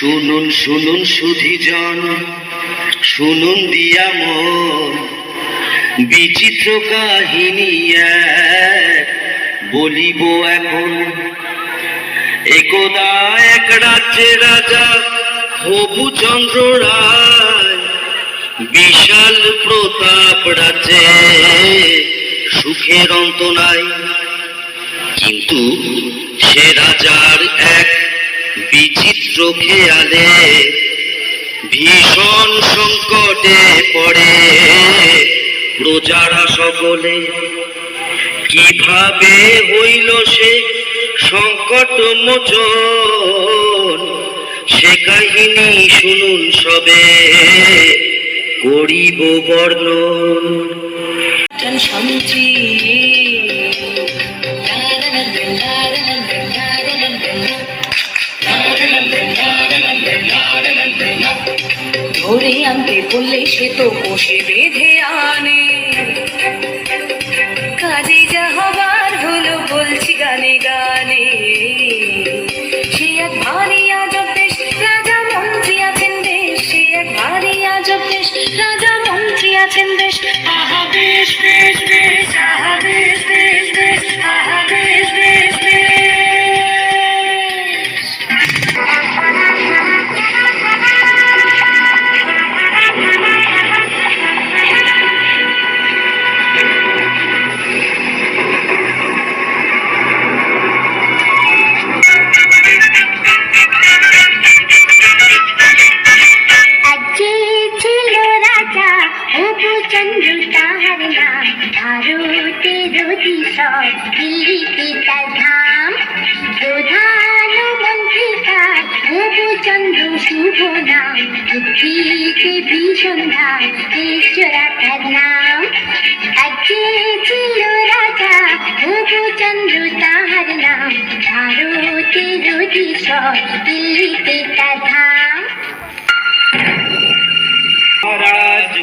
শুনুন শুনুন সুধীজন শুনুন দিয়া মন। বিচিত্র কাহিনী বলিব এখন। একদা এক রাজ্যে রাজা হবু চন্দ্র রায়, বিশাল প্রতাপ রাজ্যে সুখের অন্ত নাই। কিন্তু সে রাজার এক বিচিত্র খেয়ালে ভীষণ সংকটে পড়ে। প্রজারা সকলে কীভাবে হইল সে সংকট মোচন? সে কাহিনী শুনুন সবে। করিব বর্ণন। Tan সে তো কোষে বেঁধে আনে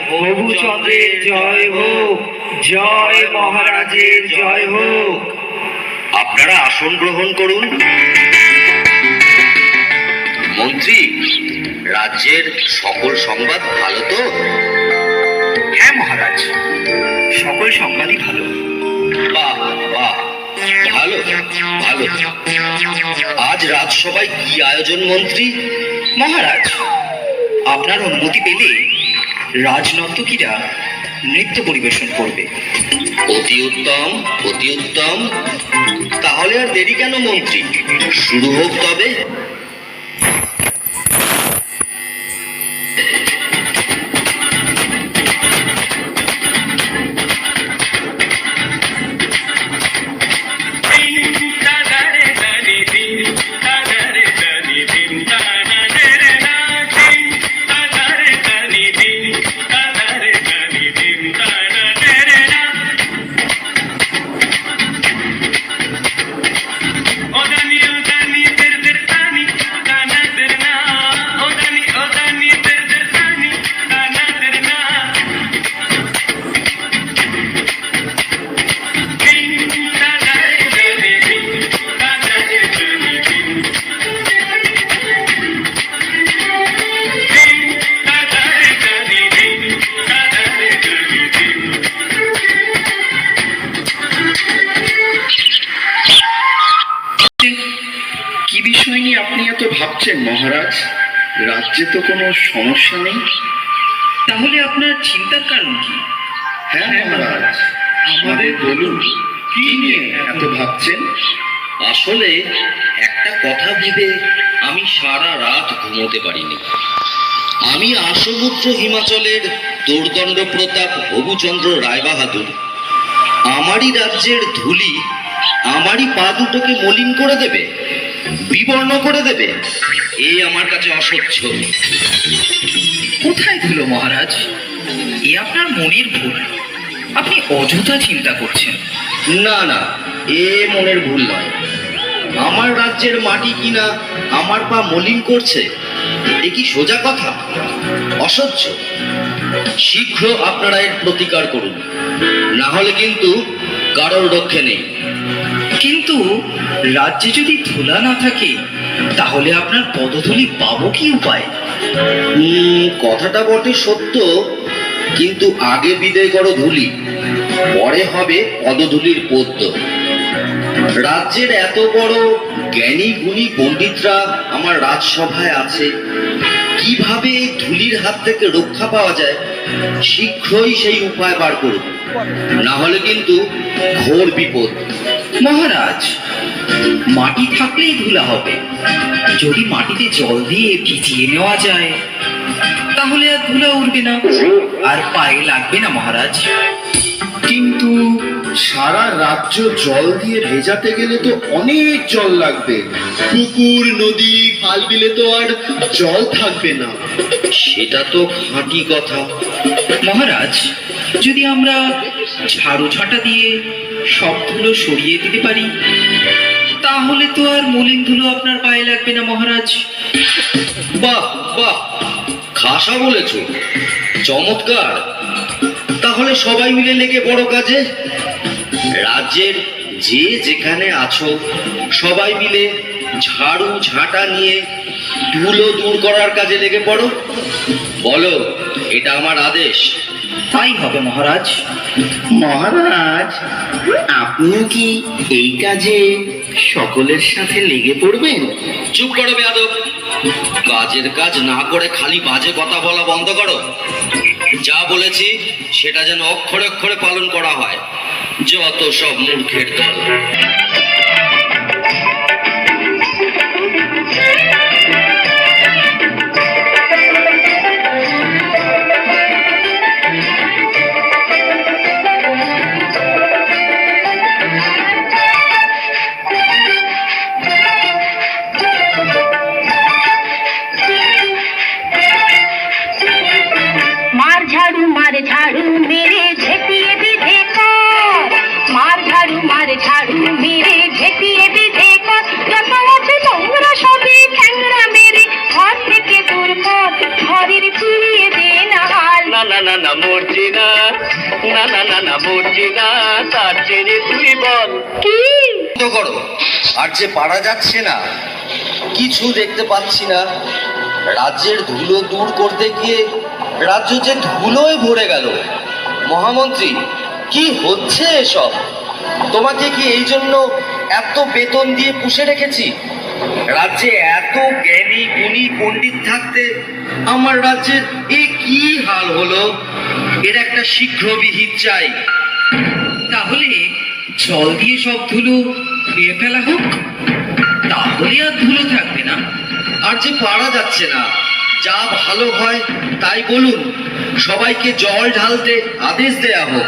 হবু জয় হোক। জয় মহারাজের জয় হোক। আপনারা আসন গ্রহণ করুন। মন্ত্রী, রাজ্যের সকল সংবাদ ভালো তো? মহারাজ। সকল সংবাদই ভালো। ভালো ভালো। আজ রাজসভায় কি আয়োজন, মন্ত্রী? মহারাজ, আপনার অনুমতি পেলে রাজনর্তকীরা নৃত্য পরিবেশন করবে। অতি উত্তম অতি উত্তম। তাহলে আর দেরি কেন, মন্ত্রী? শুরু হোক তবে। ভাবছেন মহারাজ রাজ্যে তো কোনো সমস্যা নেই? তাহলে আপনার চিন্তার কারণ কি? হ্যাঁ মহারাজ। আমাদের বলুন কি নিয়ে এত ভাবছেন? আসলে একটা কথা ভেবে আমি সারা রাত ঘুমোতে পারিনি। আমি আসমুদ্র হিমাচলের দোর্দণ্ড প্রতাপ হবুচন্দ্র রায়বাহাদুর আমারই রাজ্যের ধুলি আমারই পা দুটোকে মলিন করে দেবে? বিবর্ণ করে দেবে? এ আমার কাছে অসহ্য। কোথায় ধুলো মহারাজ? এ আপনার মনের ভুল। আপনি অযথা চিন্তা করছেন। না না, এ মনের ভুল নয়। আমার রাজ্যের মাটি কিনা আমার পা মলিন করছে, এ কি সোজা কথা? অসহ্য। শীঘ্র আপনারা এর প্রতিকার করুন। না হলে কিন্তু কারোর রক্ষে নেই। কিন্তু রাজ্যে যদি ধুলা না থাকে, তাহলে আপনার পদধূলি পাবো কি উপায়? কথাটা বটে সত্য, কিন্তু আগে বিদায় করো ধুলি, পরে হবে পদধূলির পদ্য। রাজ্যের এত বড় জ্ঞানী গুণী পণ্ডিতরা আমার রাজসভায় আছে। কীভাবে এই ধুলির হাত থেকে রক্ষা পাওয়া যায়? শীঘ্রই সেই উপায় বার করুন না হলে কিন্তু ঘোর বিপদ। মহারাজ মাটি থাকলেই ধুলা হবে। যদি মাটিতে জল দিয়ে ভিজিয়ে নেওয়া যায় তাহলে আর ধুলা উঠবে না। আর পায়ে লাগবে না মহারাজ। কিন্তু সারা রাজ্য জল দিয়ে ভেজাতে গেলে তো অনেক জল লাগবে। পুকুর নদী খাল বিলে তো আর জল থাকবে না। সেটা তো খাঁটি কথা। মহারাজ যদি আমরা ঝাড়ু ঝাঁটা দিয়ে সব ধুলো সরিয়ে দিতে পারি? তাহলে তো আর মলিন ধুলো আপনার পায়ে লাগবে না, মহারাজ। বাহ বাহ, খাসা বলেছ। চমৎকার। তাহলে সবাই মিলে লেগে বড় কাজে। রাজ্যের যে যেখানে আছো, সবাই মিলে ঝাড়ু ঝাঁটা নিয়ে ধুলো দূর করার কাজে লেগে পড়ো। বলো, এটা আমার আদেশ। তাই হবে মহারাজ। মহারাজ আপনিও কি এই কাজে সকলের সাথে লেগে পড়বেন? চুপ করো বেয়াদব। কাজের কাজ না করে খালি বাজে কথা বলা বন্ধ করো। যা বলেছি সেটা যেন অক্ষরে অক্ষরে পালন করা হয়। যত সব মূর্খের দল। না না না না মরছি না না না না না মরছি না তার ছেড়ে তুই বল। কি? করো। আর যে পারা যাচ্ছে না কিছু দেখতে পাচ্ছি না। রাজ্যের ধুলো দূর করতে গিয়ে রাজ্য যে ধুলোয় ভরে গেল। মহামন্ত্রী কি হচ্ছে এসব? তোমাকে কি এই জন্য এত বেতন দিয়ে পুষে রেখেছি? রাজ্যে এত জ্ঞানী, গুণী পণ্ডিত থাকতে আমার রাজ্যের এ কি হাল হলো? এর একটা শীঘ্র বিহিত চাই। তাহলে জল দিয়ে সব ধুলো ধুয়ে ফেলা হোক। তাহলে আর ধুলো থাকবে না। আর যে পারা যাচ্ছে না, যা ভালো হয় তাই বলুন, সবাইকে জল ঢালতে আদেশ দেয়া হোক।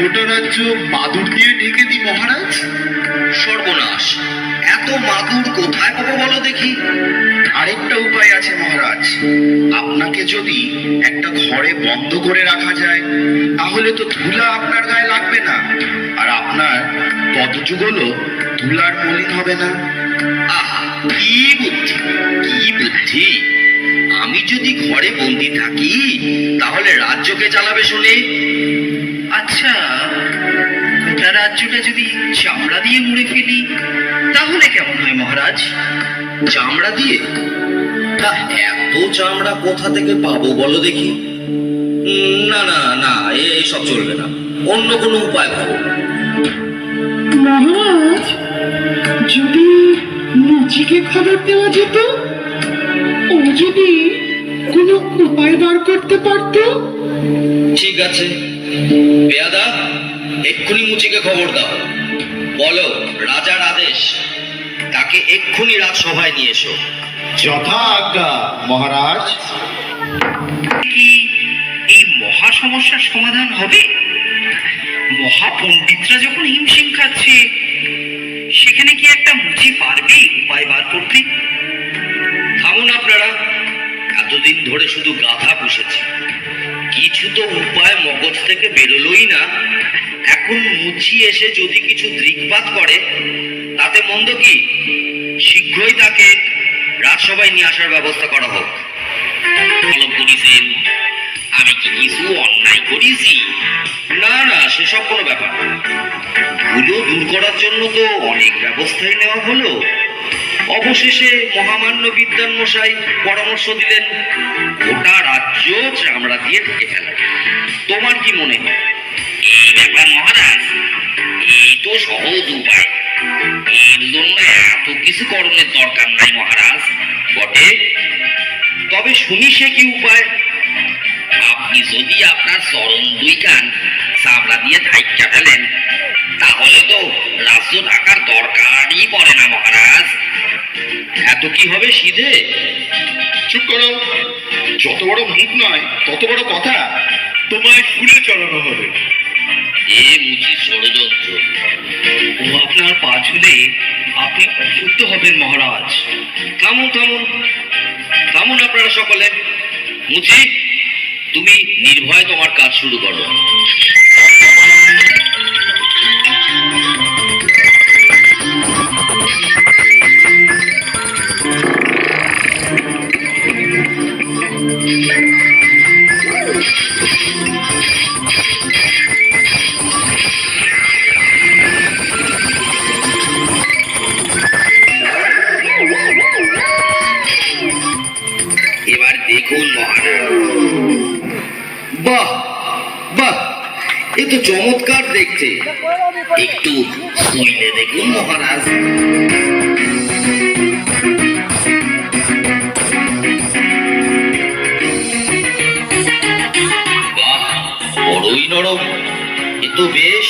গোটা রাজ্য মাদুর দিয়ে ঢেকে দিই মহারাজ। সর্বনাশ, এত মাদুর কোথায় পাবো বলো দেখি? আরেকটা উপায় আছে মহারাজ, আপনাকে যদি একটা ঘরে বন্ধ করে রাখা যায়, তাহলে তো ধুলা আপনার গায়ে লাগবে না, আর আপনার পদযুগলও ধুলার মলিন হবে না। আহা, কি বুদ্ধি কি বুদ্ধি। আমি যদি ঘরে বন্দি থাকি তাহলে রাজ্যকে চালাবে শুনে। আচ্ছা গোটা রাজ্যটা যদি চামড়া দিয়ে মুড়ে ফেলি তাহলে কেমন হয় মহারাজ? চামড়া দিয়ে? তা এত চামড়া কোথা থেকে পাবো বলো দেখি? উম, না না না এ- এসব চলবে না। অন্য কোনো উপায় ভাবো। মহারাজ যদি মুচিকে খবর দেওয়া যেত ও যদি কোনো উপায় বার করতে পারতো? ঠিক আছে। পেয়াদা এক্ষুনি মুচিকে খবর দাও। বলো রাজার আদেশ। তাকে এক্ষুনি রাজসভায় নিয়ে এসো। যথা আজ্ঞা মহারাজ। কি এই মহা সমস্যার সমাধান হবে? মহা পণ্ডিতরা যখন হিমশিম খাচ্ছে সেখানে কি একটা মুচি পারবে উপায় বার করতে? এতদিন ধরে শুধু গাধা পুষেছি। কিছু তো উপায় মগজ থেকে বেরোলোই না। এখন মুচি এসে যদি কিছু দৃকপাত করে, তাতে মন্দ কি? শীঘ্রই তাকে রাজসভায় নিয়ে আসার ব্যবস্থা করা হোক। আমি কি কিছু অন্যায় করেছি? না না, সেসব কোনো ব্যাপার ধুলো দূর করার জন্য তো অনেক ব্যবস্থাই নেওয়া হলো। অবশেষে মহামান্য বিদ্যান মশাই পরামর্শ দিলেন, গোটা রাজ্য চামড়া দিয়ে ঢেকে ফেলা। তোমার কি মনে হয়? এই ব্যাপার মহারাজ, এই তো সহজ উপায়। এর জন্য এত কিছু করণের দরকার নাই মহারাজ, বটে। তবে শুনি সে কি উপায়। আপনি যদি আপনার চরণ দুই কান চামড়া দিয়ে ধাইকা ফেলেন, তাহলে তো রাজ্য টাকার দরকারই পড়ে না মহারাজ। এত কি হবে সিধে? চুপ করো। যত বড় মুখ নয় তত বড় কথা তোমায় শুনে চলানো হবে। এ মুচি ষড়যন্ত্র। ও আপনার পা ছুলে আপনি হবেন মহারাজ। থামুন থামুন। থামুন আপনারা সকলে। মুচি তুমি নির্ভয় তোমার কাজ শুরু করো। এবার দেখুন বাহ বাহ এ তো চমৎকার দেখতে। একটু শুইলে দেখুন মহারাজ। তো বেশ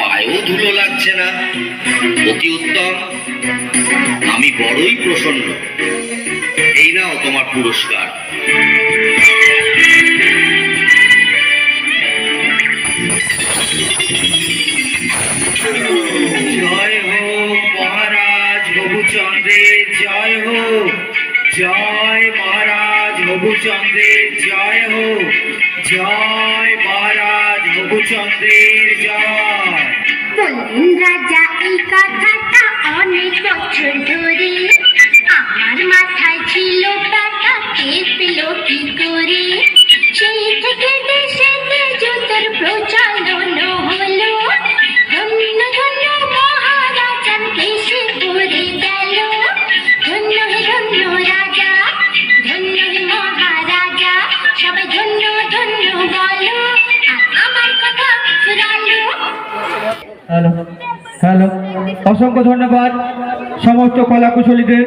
পায়েও ধুলো লাগছে না। অতি উত্তম। আমি বড়ই প্রসন্ন। এই নাও তোমার পুরস্কার। জয় হোক মহারাজ হবুচন্দ্রের জয় হোক জয় মহারাজ। হবুচন্দ্রের জয় হো জয় মহারাজ হবুচন্দ্রের জয়। বললেন রাজা, এই কথাটা অনেক বছর ধরে আমার মাথায় ছিল ব্যথা পেল কি করে? হ্যালো অসংখ্য ধন্যবাদ। সমস্ত কলাকুশলীদের।